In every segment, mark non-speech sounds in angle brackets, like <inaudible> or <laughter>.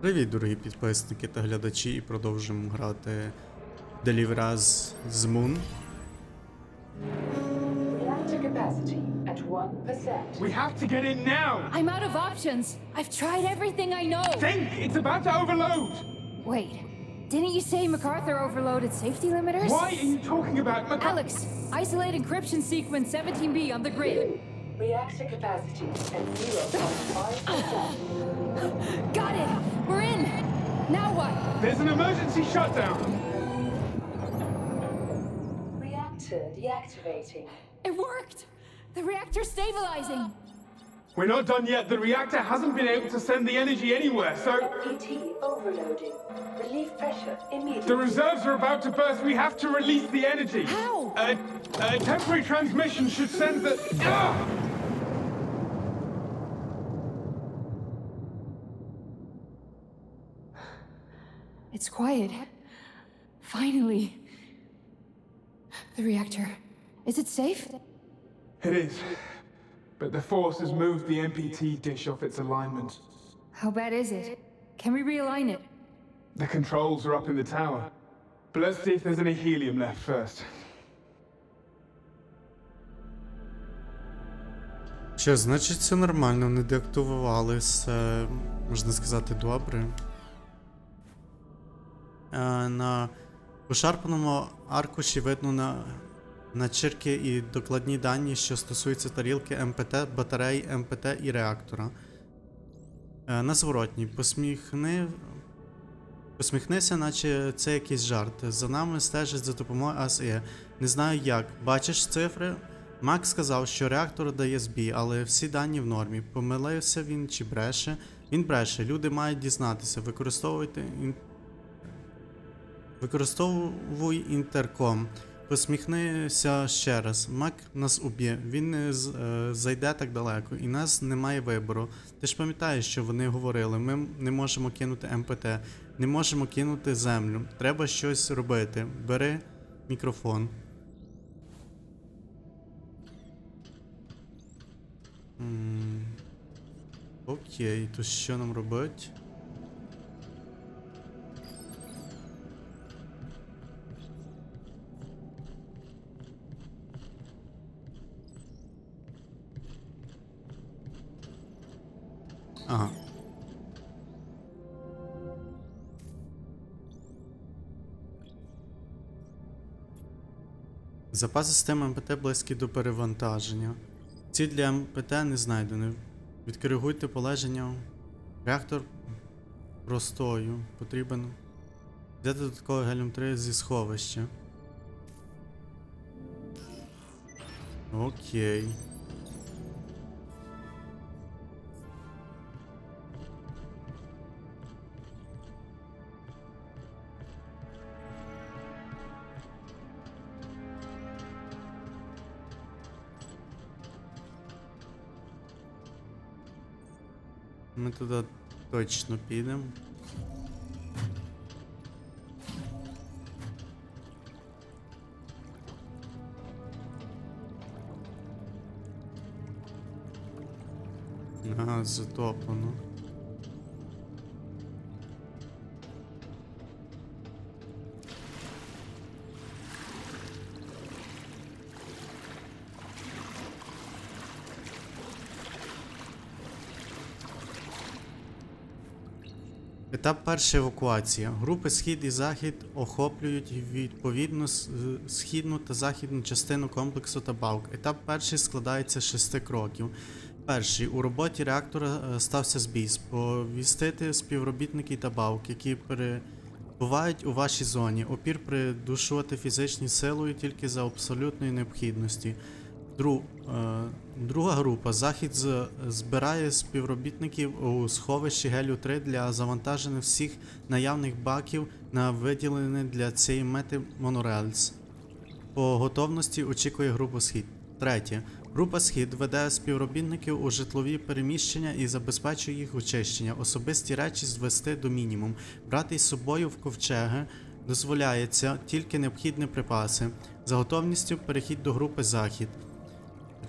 Привіт, дорогі підписники та глядачі, і продовжуємо грати Deliveraz з Moon. Reactor capacity at 1%. We have to get in now! I'm out of options. I've tried everything I know. Think! It's about to overload! Wait, didn't you say MacArthur overloaded safety limiters? Why are you talking about Mac- Alex, isolate encryption sequence 17B on the grid. Reactor capacity at 0.5%. Got it. We're in. Now what? There's an emergency shutdown! Reactor deactivating. It worked. The reactor's stabilizing. We're not done yet. The reactor hasn't been able to send the energy anywhere, so PT overloading. Relief pressure immediately. the reserves are about to burst. We have to release the energy. How? A, a temporary transmission should send the. Ah! It's quiet. Finally. The reactor. Is it safe? It is. But the force has moved the MPT dish off its alignment. How bad is it? Can we realign it? The controls are up in the tower. But let's see if there's any helium left first. Що, значить, все нормально, не деактивували, все, можна сказати, добре. Е, на пошарпаному аркуші видно на начірки і докладні дані, що стосуються тарілки МПТ, батареї МПТ і реактора. Е, на зворотній посміхни. Посміхнися, наче це якийсь жарт. За нами стежить за допомогою АСЕ. Не знаю як. Бачиш цифри? Макс сказав, що реактор дає збій, але всі дані в нормі. Помилився він чи бреше. Він бреше. Люди мають дізнатися. Використовуйте. Використовуй інтерком. Посміхнися ще раз. Мак нас уб'є. Він не з- е, зайде так далеко, і нас немає вибору. Ти ж пам'ятаєш, що вони говорили: ми не можемо кинути МПТ, не можемо кинути землю. Треба щось робити. Бери мікрофон. Окей, то що нам робити? Ага. Запас системи МПТ близькі до перевантаження. Ціль для МПТ не знайдено. Відкоригуйте положення. Реактор простою. Потрібен. Взяти додатковий геліум 3 зі сховища. Окей. Ми туди точно підемо. Ага, затоплено. Етап перший евакуація. Групи схід і захід охоплюють відповідно східну та західну частину комплексу Табавк. Етап перший складається з шести кроків. Перший у роботі реактора е, стався збій. Сповістити співробітники та балк, які перебувають у вашій зоні. Опір придушувати фізичною силою тільки за абсолютної необхідності. Дру, е, друга група. Захід з, збирає співробітників у сховищі гелю 3 для завантаження всіх наявних баків на виділений для цієї мети монорельс. По готовності очікує група Схід. Третє. Група Схід веде співробітників у житлові переміщення і забезпечує їх очищення. Особисті речі звести до мінімум. Брати із собою в ковчеги дозволяється тільки необхідні припаси. За готовністю перехід до групи Захід.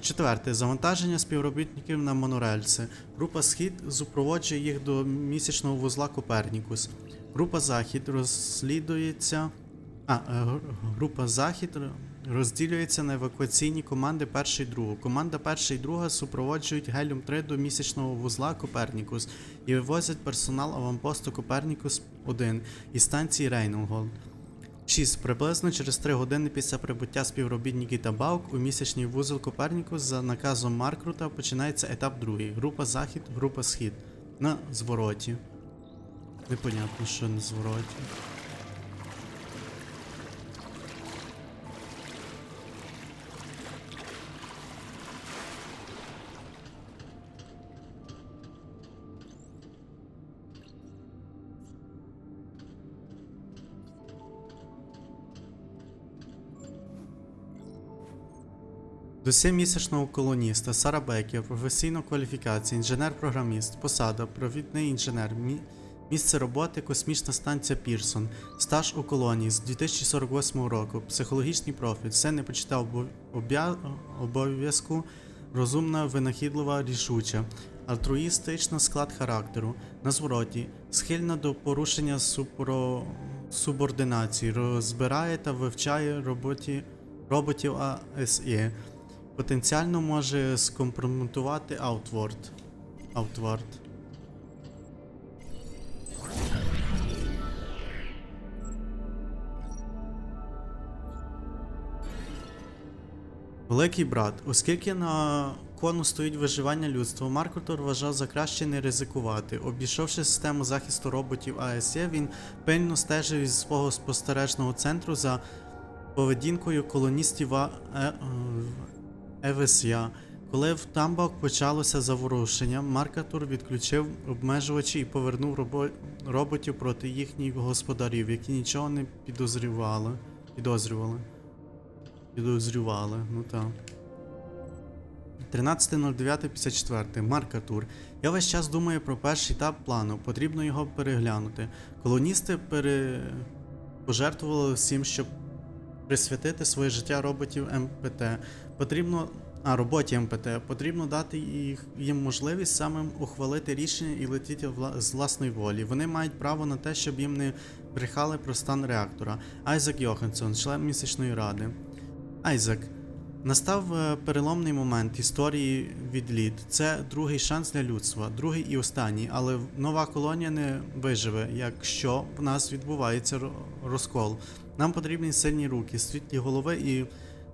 Четверте. Завантаження співробітників на монорельси. Група Схід супроводжує їх до місячного вузла Копернікус. Група Захід розслідується. А, е, група Захід розділюється на евакуаційні команди перший і другу. Команда перша і друга супроводжують Геліум 3 до місячного вузла Копернікус і вивозять персонал аванпосту Копернікус 1 із станції Рейнголд. 6. Приблизно через 3 години після прибуття співробітників та БАУК у місячний вузол Коперніку за наказом Маркрута починається етап другий. Група Захід, група Схід. На звороті. Непонятно, що на звороті. До 7-місячного колоніста Сара Бекер, професійна кваліфікація, інженер-програміст, посада, провідний інженер, мі- місце роботи космічна станція Пірсон, стаж у колонії з 2048 року, психологічний профіль, все не почитав обов'язку, розумна, винахідлива, рішуча, альтруїстична склад характеру, на звороті, схильна до порушення супро... субординації, розбирає та вивчає роботі роботів АСІ. Потенціально може скомпрометувати Outward. Outward. Великий брат, оскільки на кону стоїть виживання людства, Маркутор вважав за краще не ризикувати. Обійшовши систему захисту роботів АСЄ, він пильно стежив із свого спостережного центру за поведінкою колоністів е- ЕВСЯ. Коли в Тамбок почалося заворушення, Маркатур відключив обмежувачі і повернув робо- роботів проти їхніх господарів, які нічого не підозрювали. Підозрювали. Підозрювали, ну так. 13.09.54. Маркатур. Я весь час думаю про перший етап плану. Потрібно його переглянути. Колоністи пере... пожертвували всім, щоб присвятити своє життя роботів МПТ. Потрібно. А, роботі МПТ. Потрібно дати їх, їм можливість самим ухвалити рішення і летіти вла- з власної волі. Вони мають право на те, щоб їм не брехали про стан реактора. Айзек Йоханссон, член місячної ради. Айзек. Настав е, переломний момент історії відліт. Це другий шанс для людства, другий і останній, але нова колонія не виживе, якщо в нас відбувається ро- розкол. Нам потрібні сильні руки, світлі голови і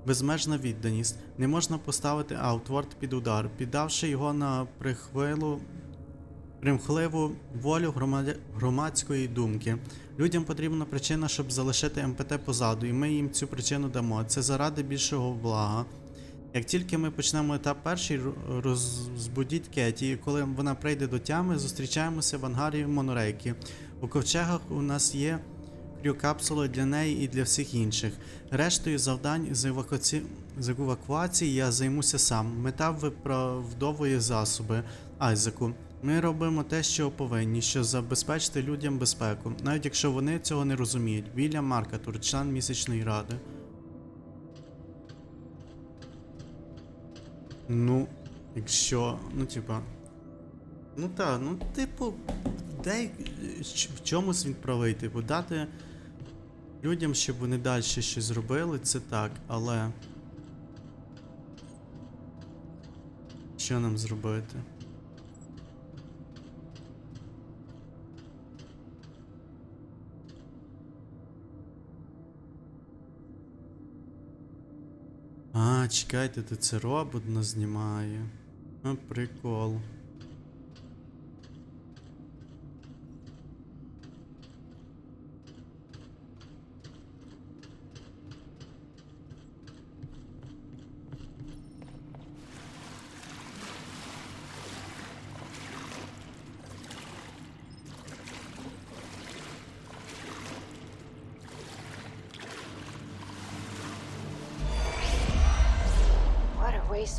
безмежна відданість. Не можна поставити Аутворд під удар, піддавши його на прихвилу примхливу волю громадської думки. Людям потрібна причина, щоб залишити МПТ позаду, і ми їм цю причину дамо. Це заради більшого блага. Як тільки ми почнемо етап перший, розбудіть Кеті, і коли вона прийде до тями, зустрічаємося в ангарі монорейки. У ковчегах у нас є кріокапсули для неї і для всіх інших. Рештою завдань з, евакуаці... з евакуації я займуся сам. Мета виправдовує засоби Айзеку. Ми робимо те, що повинні, щоб забезпечити людям безпеку, навіть якщо вони цього не розуміють. Вільям Маркатур, член місячної ради. Ну, якщо. Ну, типа. Ну так, ну, типу, де в чомусь він правий, типу, дати людям, щоб вони далі щось зробили, це так, але. Що нам зробити? А, чекайте, то це робот нас знімає. А, прикол.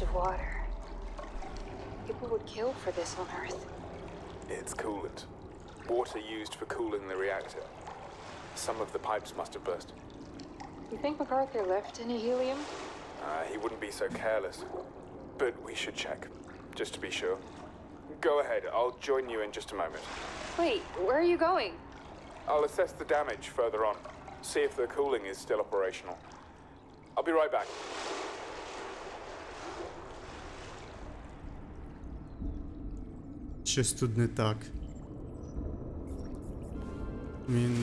Of water. People would kill for this on Earth. It's coolant. Water used for cooling the reactor. Some of the pipes must have burst. You think MacArthur left any helium? Uh, he wouldn't be so careless. but we should check, just to be sure. Go ahead, I'll join you in just a moment. Wait, where are you going? I'll assess the damage further on, see if the cooling is still operational. I'll be right back. Щось тут не так. Він.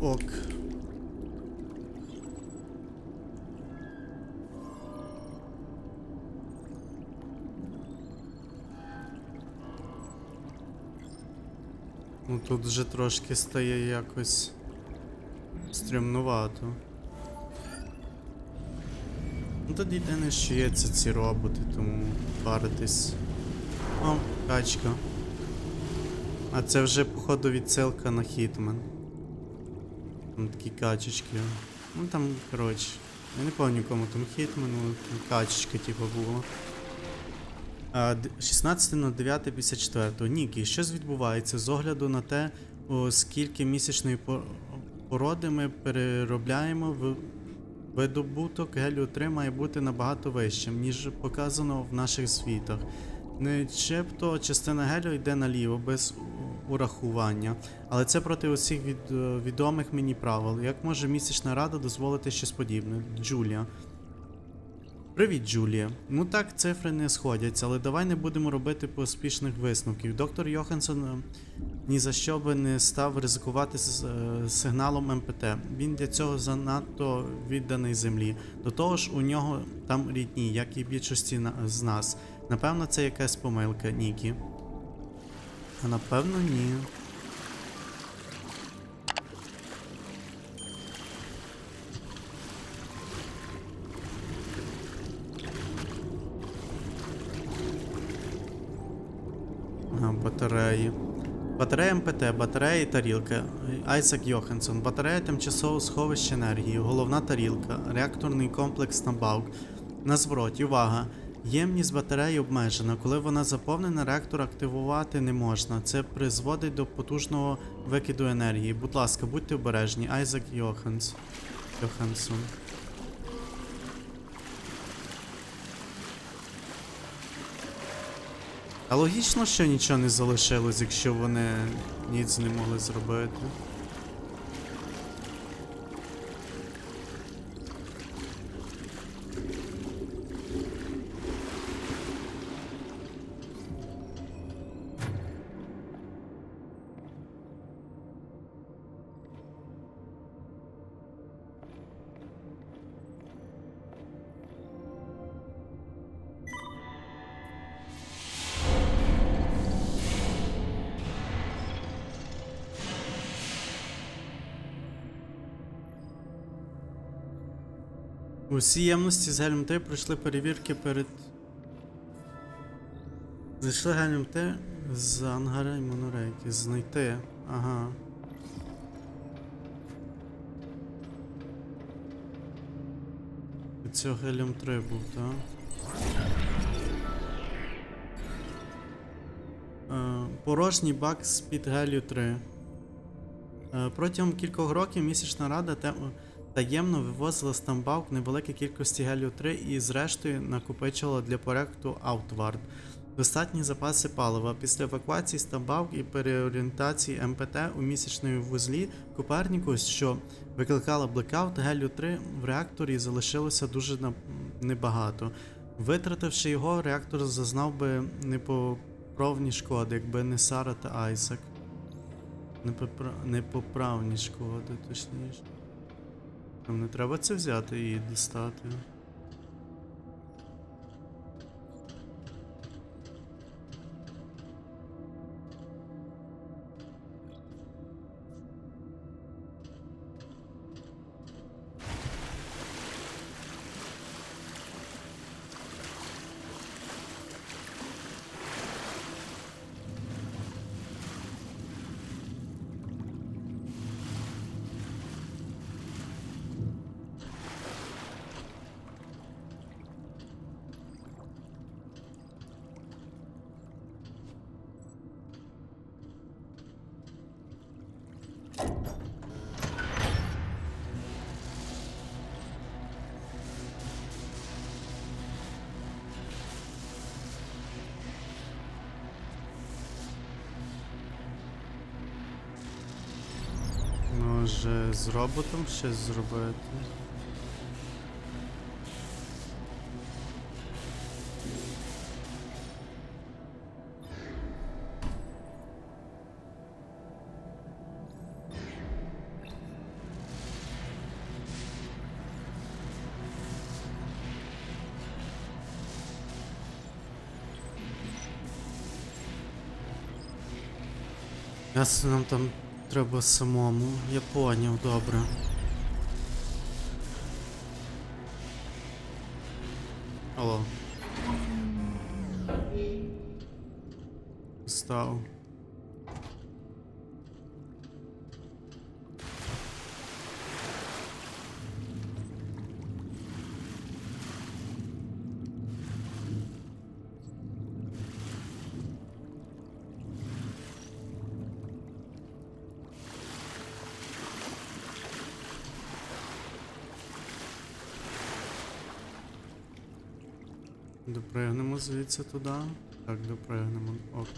Ок. Ну тут вже трошки стає якось стрімнувато. Ну тут єдине, що є це ці роботи, тому паритись. О, качка. А це вже, походу, відсилка на Хітмен. Там такі качечки. Ну там, коротше. Я не пам'ятаю кому там Хітмен, ну там качечка типу була. А, д- 16.09.54. Нікі, щось відбувається з огляду на те, скільки місячної породи ми переробляємо в видобуток гелю 3 має бути набагато вищим, ніж показано в наших звітах. Нечебто частина гелю йде наліво без урахування, але це проти усіх від, е, відомих мені правил. Як може місячна рада дозволити щось подібне? Джулія. Привіт, Джулія. Ну так, цифри не сходяться, але давай не будемо робити поспішних висновків. Доктор Йоханссон е, ні за що би не став ризикувати з е, сигналом МПТ. Він для цього занадто відданий землі. До того ж, у нього там рідні, як і більшості на- з нас. Напевно, це якась помилка, Нікі. А напевно, ні. Ага, батареї. Батарея МПТ, батарея і тарілка. Айзек Йоханссон. Батарея тимчасового сховища енергії, головна тарілка, реакторний комплекс на Баук. На звороті, увага! Ємність батареї обмежена. Коли вона заповнена, реактор активувати не можна. Це призводить до потужного викиду енергії. Будь ласка, будьте обережні. Айзек. Йоханссон. А логічно, що нічого не залишилось, якщо вони ніц не могли зробити. Усі ємності з гелем Т пройшли перевірки перед. Зайшли гелем Т з ангара і монорейки. Знайти. Ага. Цього геліум 3 був, так? Е, порожній бак з-під гелію 3. Е, Протягом кількох років місячна рада те- таємно вивозила з Тамбаук невеликі кількості гелію 3 і зрештою накопичувала для проекту Outward достатні запаси палива. Після евакуації з Тамбаук і переорієнтації МПТ у місячної вузлі Копернікус, що викликала блекаут, гелію 3 в реакторі залишилося дуже небагато. Витративши його, реактор зазнав би непоправні шкоди, якби не Сара та Айсак. Непопра... Непоправні шкоди, точніше. Нам не треба це взяти і дістати. Може з роботом щось зробити. Ясно, нам там треба самому. Я поняв, добре. Допригнемо звідси туди. Так, допригнемо. Ок.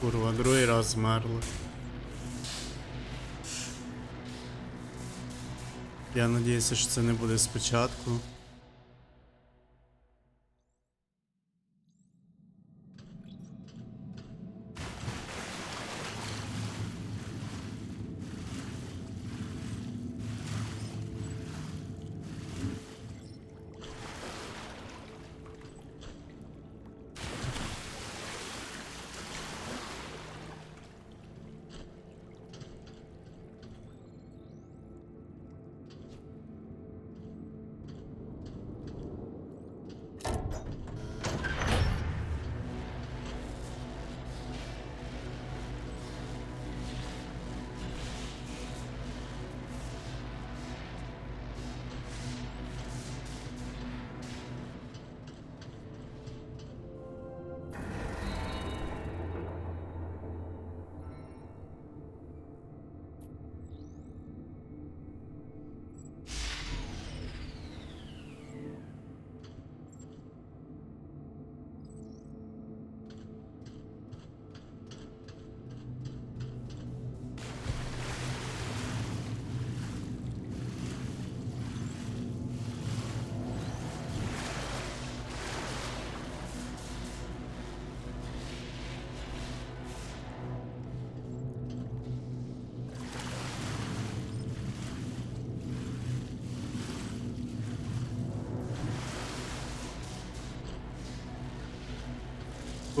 Курва, другий раз змерли. Я надіюся, що це не буде спочатку.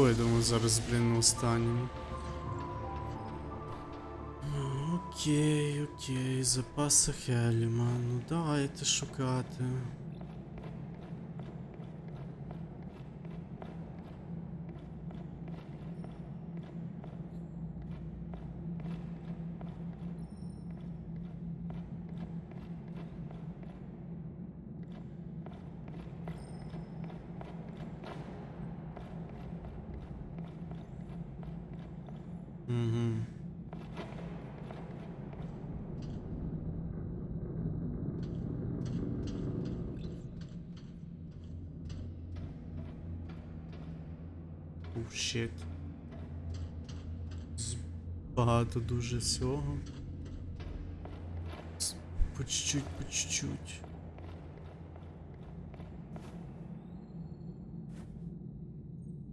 Ой, думаю, зараз, блін, на останньому. Ну, Окей, окей, запаси Хеліма. Ну давайте шукати. Багато дуже всього. С- По чуть-чуть, по чуть-чуть.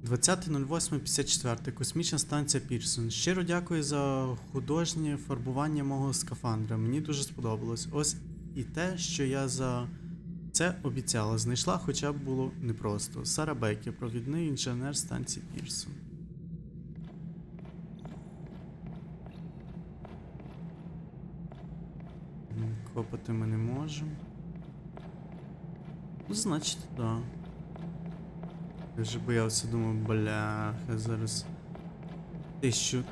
«20.08.54. Космічна станція Пірсон. Щиро дякую за художнє фарбування мого скафандра. Мені дуже сподобалось. Ось і те, що я за це обіцяла. Знайшла, хоча б було непросто. Сара Бекі, провідний інженер станції Пірсон. М, Копати ми не можемо. Ну, значить, так. Да. Я вже боявся, думав, бляха, зараз тисячу.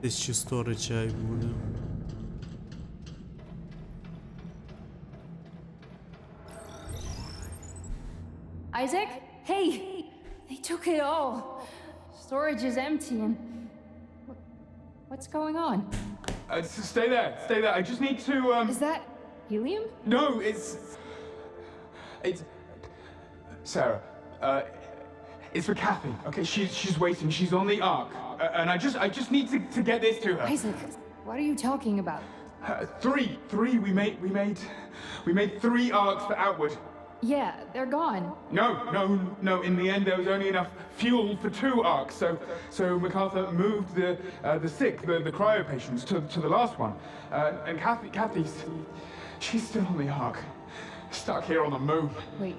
Тисячу сто речей буде. Isaac? Hey! They took it all. Storage is empty and. What's going on? Uh, stay there, stay there. I just need to, um. Is that helium? No, it's. It's. Sarah, uh. It's for Kathy, okay? She's, she's waiting. She's on the ark. Uh, and I just, I just need to, to get this to her. Isaac, what are you talking about? Uh, three, three. We made, we made, we made three arcs for Outward. Yeah, they're gone. No, no, no. In the end, there was only enough fuel for two arcs. So, so MacArthur moved the uh, the sick, the, the cryo patients, to, to the last one. Uh, and Kathy, Kathy's, she's still on the ark, stuck here on the moon. Wait,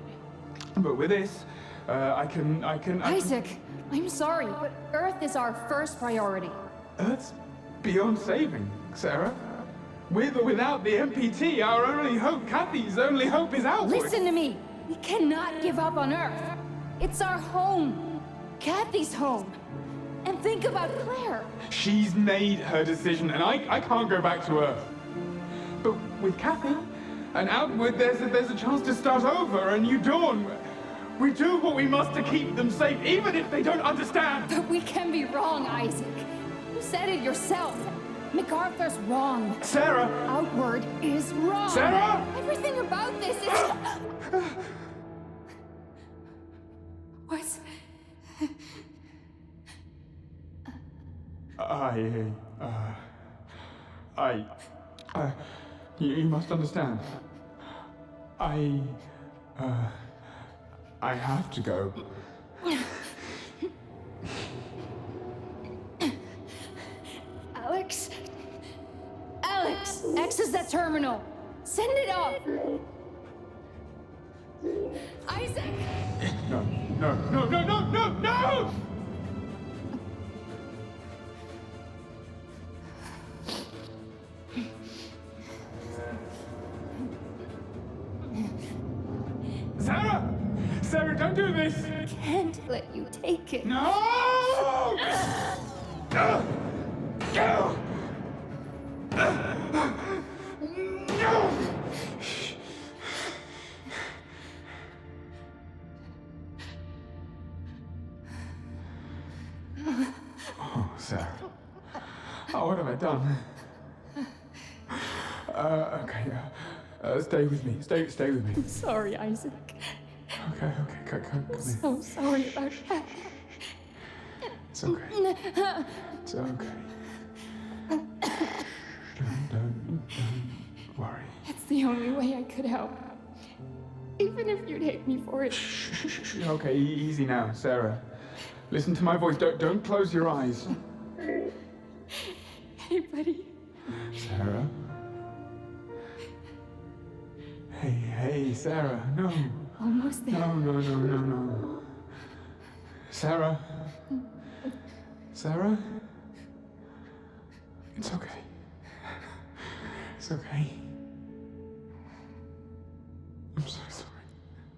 But with this, uh, I can, I can. I can- Isaac, I'm sorry, but Earth is our first priority. Earth's beyond saving, Sarah. With or without the MPT, our only hope, Kathy's only hope is outward. Listen to me. We cannot give up on Earth. It's our home. Kathy's home. And think about Claire. She's made her decision, and I, I can't go back to Earth. But with Kathy and Outward, there's a, there's a chance to start over, and you dawn. We do what we must to keep them safe, even if they don't understand. But we can be wrong, Isaac. You said it yourself. MacArthur's wrong. Sarah! Outward is wrong. Sarah! Everything about this is. What's. I, uh, I, uh, you, you must understand. I, uh, I have to go. <laughs> Alex? Is that terminal. Send it up. Isaac! No, no, no, no, no, no, no! Sarah! Sarah, don't do this! I Can't let you take it. No! Uh, okay, uh, uh, stay with me. Stay, stay with me. I'm Sorry, Isaac. Okay, okay, come, come, come here. So sorry about that. It's okay. It's okay. Don't, don't, don't worry. It's the only way I could help. Even if you'd hate me for it. Shh, shh, shh, shh. Okay, easy now, Sarah. Listen to my voice. Don't, don't close your eyes. Hey, buddy. Sarah. Hey, Sarah. No. Almost there. No, no, no, no, no. Sarah. Sarah? It's okay. It's okay. I'm so sorry.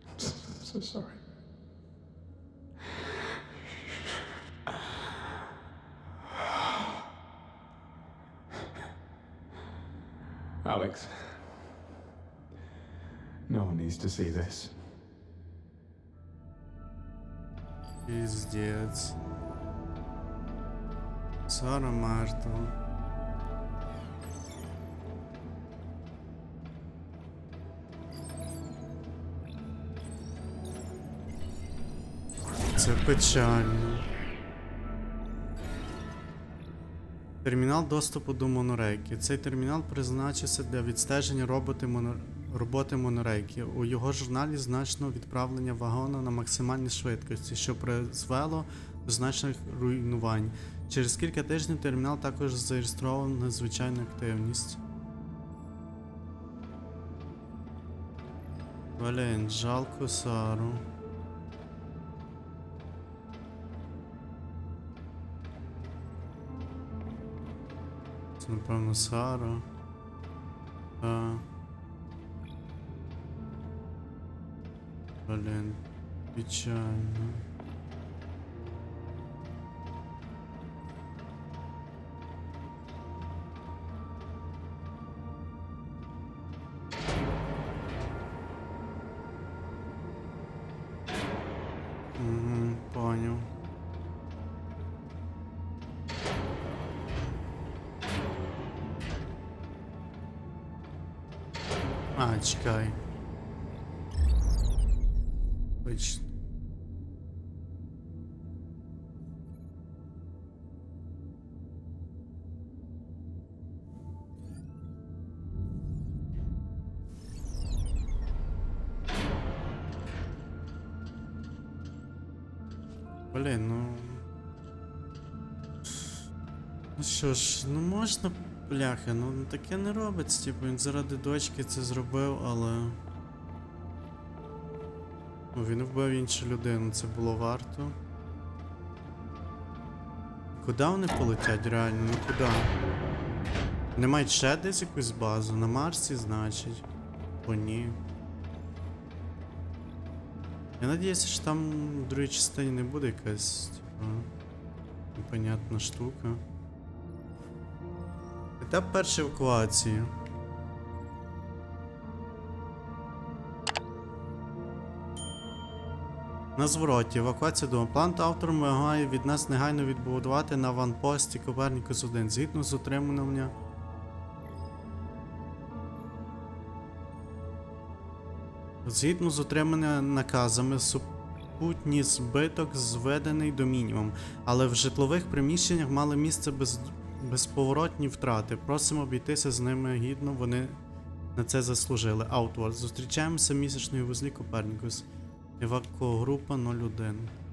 I'm so, so sorry. Alex. No one needs to see this. Піздець. Сара мертва. Це печально. Термінал доступу до монорейки. Цей термінал призначився для відстеження роботи, моно... роботи монорейки. У його журналі значно відправлення вагона на максимальній швидкості, що призвело до значних руйнувань. Через кілька тижнів термінал також зареєстрував надзвичайну активність. Блін, жалко Сару. Це, напевно, Сара. А... Valentiano. Uhum, ponho. Ah, cai. Точно. Блін, ну. Ну що ж, ну можна, бляха, ну таке не робиться, типу, він заради дочки це зробив, але. Ну, він вбив іншу людину, це було варто. Куди вони полетять реально? Ну куди? Не мають ще десь якусь базу? На Марсі, значить. О, ні. Я надіюся, що там в другій частині не буде якась, типа, непонятна штука. Етап першої евакуації. На звороті. Евакуація до плант автор вимагає від нас негайно відбудувати на ванпості Копернікус 1 згідно з утримання. Згідно з отриманими наказами, супутній збиток зведений до мінімум, але в житлових приміщеннях мали місце без... безповоротні втрати. Просимо обійтися з ними гідно, вони на це заслужили. Outward. Зустрічаємося місячної вузлі Копернікус. Евакугрупа 01.